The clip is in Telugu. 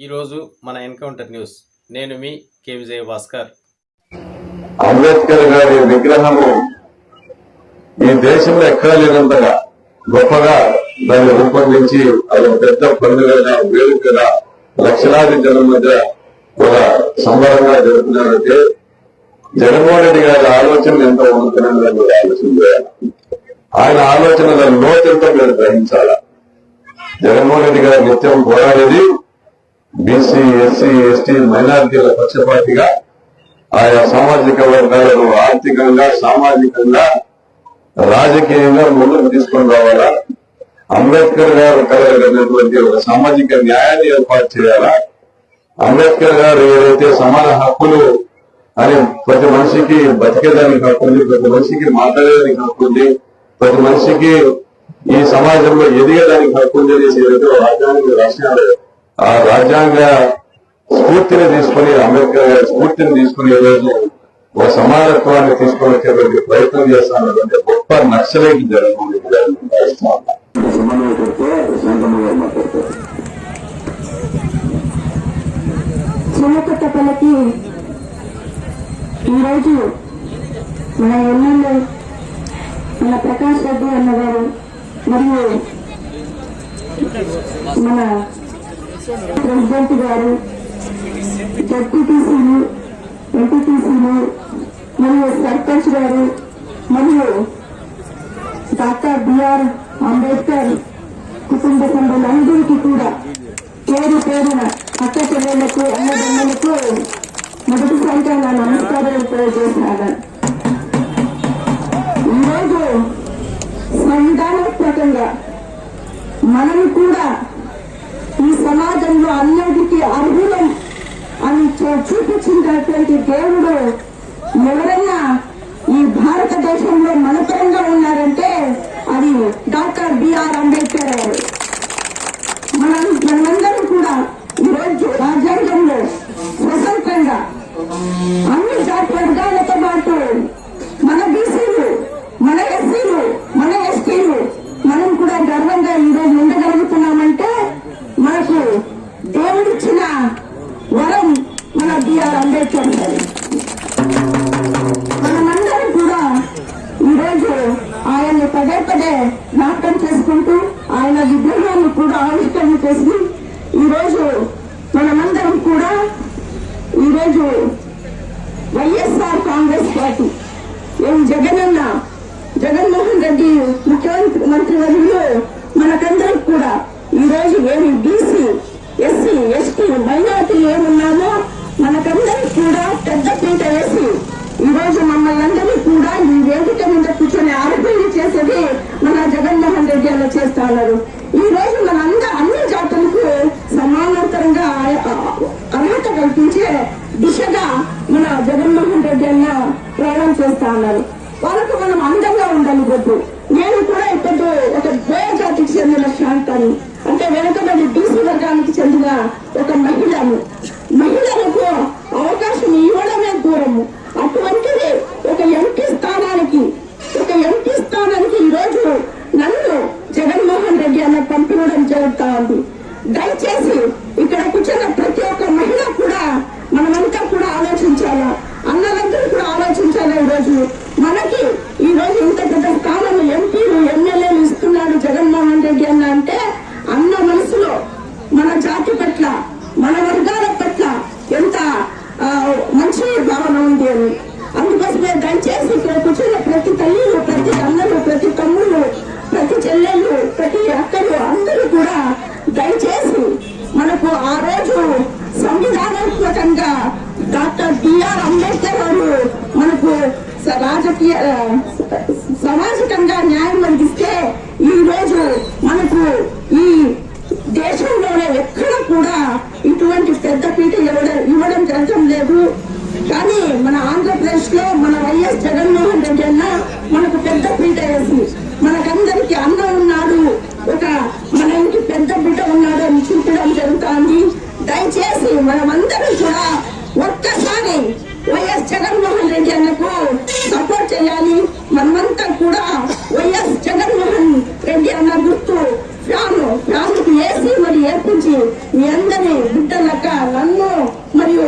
ఈరోజు మన ఎన్కౌంటర్ న్యూస్. నేను మీ కే విజయ భాస్కర్ అంబేద్కర్ గారి విగ్రహము ఈ దేశంలో ఎక్కడా లేనంతగా గొప్పగా దాన్ని రూపొందించి అది పెద్ద పండుగగా వేడుకగా లక్షలాది జనం మధ్య ఒక సంబరంగా జరుగుతున్నారంటే జగన్మోహన్ రెడ్డి గారి ఆలోచనలు ఎంత ఉన్నతమైన ఆలోచన చేయాలి ఆయన ఆలోచనల లోతెంతో మీరు గ్రహించాలా? జగన్మోహన్ రెడ్డి గారు నిత్యం పోరాడేది బీసీ ఎస్సీ ఎస్టీ మైనారిటీల పక్షపాతిగా ఆయా సామాజిక వర్గాలను ఆర్థికంగా సామాజికంగా రాజకీయంగా ముందుకు తీసుకొని రావాలా? అంబేద్కర్ గారు కలగలిగినటువంటి ఒక సామాజిక న్యాయాన్ని ఏర్పాటు చేయాలా? అంబేద్కర్ గారు ఏదైతే సమాన హక్కులు అని ప్రతి మనిషికి బతికేదానికి హక్కు ఉంది ప్రతి మనిషికి మాట్లాడేదానికి హక్కు ఉంది ప్రతి మనిషికి ఈ సమాజంలో ఎదిగేదానికి హక్కు ఉంది అనేసి ఏదైతే రాజ్యాంగ రాష్ట్రాలు ఆ రాజ్యాంగ స్ఫూర్తిని తీసుకుని అంబేద్కర్ గారి స్ఫూర్తిని తీసుకుని ఈరోజు ఒక సమానత్వాన్ని తీసుకొని వచ్చేటువంటి ప్రయత్నం చేస్తున్నటువంటి గొప్ప నక్సలైట్ జగన్మోహన్ రెడ్డి గారిని భావిస్తా ఉన్నా. సమన్వయకర్త శాంతమ్మ గారు మాట్లాడతారు చిన్నకొత్తపల్లికి ఈరోజు మన ఎమ్మెల్యే మన ప్రకాష్ రెడ్డి అన్నగారు మరియు మన ప్రెసిడెంట్ గారు జడ్పీటీసీలు ఎంపీటీసీలు మరియు సర్పంచ్ గారు మరియు డాక్టర్ బిఆర్ అంబేద్కర్ కుటుంబ సభ్యులందరికీ కూడా పేరు పేరున అక్క చెల్లెళ్ళకు అన్నదమ్ములకు మొదటిసారిగా నా నమస్కారాలు తెలియజేస్తున్నాను ఈరోజు సంవిధానాత్మకంగా మనం కూడా ఈ సమాజంలో అన్నిటికీ అర్హులం అని చూపించినటువంటి దేవుడు ఈరోజు వైఎస్ఆర్ కాంగ్రెస్ పార్టీ. ఏం జగనన్న జగన్మోహన్ రెడ్డి ముఖ్యమంత్రి మంత్రి వర్యులు మనకందరికి కూడా ఈరోజు ఏమి బీసీ ఎస్సీ ఎస్టీ మైనార్టీ ఏమున్నామో మనకందరికి కూడా పెద్ద పీట వేసి ఈ రోజు మమ్మల్ని అందరినీ కూడా ఈ వేదిక మీద కూర్చొని ఆరోగ్యం చేసేది మన జగన్మోహన్ రెడ్డి అలా చేస్తా ఉన్నారు. ఈ రోజు మన అన్ని జాతులకు సమానాంతరంగా అర్హత కల్పించే జగన్మోహన్ రెడ్డి అన్న ప్రయాణం చేస్తా ఉన్నారు. వాళ్ళకు మనం అందంగా ఉండాలి రేపు నేను కూడా ఇప్పుడు ఒక బోయ జాతికి చెందిన శాంతాన్ని అంటే వెనుకబడి బీసీ వర్గానికి చెందిన ఒక మహిళను. మహిళలకు అవకాశం ఇవ్వడమే దూరము. అటువంటిది ఒక ఎంపీ స్థానానికి ఒక ఎంపీ స్థానానికి ఈరోజు నన్ను జగన్మోహన్ రెడ్డి అన్న పంపించడం జరుగుతా ఉంది. దయచేసి Mm-hmm. సామాజికంగా న్యాయం అందిస్తే ఈ రోజు మనకు ఈ దేశంలోనే ఎక్కడ కూడా ఇటువంటి పెద్ద పీట ఇవ్వడం ఇవ్వడం జరగడం లేదు. కానీ మన ఆంధ్రప్రదేశ్లో మన వైఎస్ జగన్మోహన్ రెడ్డి అన్న మనకు పెద్ద పీట వేసి మనకందరికి అన్న ఉన్నాడు. ఒక మన ఇంటి పెద్ద బిడ్డ ఉన్నాడు అని చూపడం జరుగుతుంది. దయచేసి మనమందరం కూడా ఒక్కసారి వైఎస్ జగన్మోహన్ రెడ్డి అన్నకు చేయాలి. మనమంతా కూడా వైఎస్ జగన్మోహన్ రెడ్డి అన్న గుర్తు. ఫ్యాను ఫ్యాన్కి ఏసీ మరి ఏర్పించి మీ అందరి బిడ్డలక్క నన్ను మరియు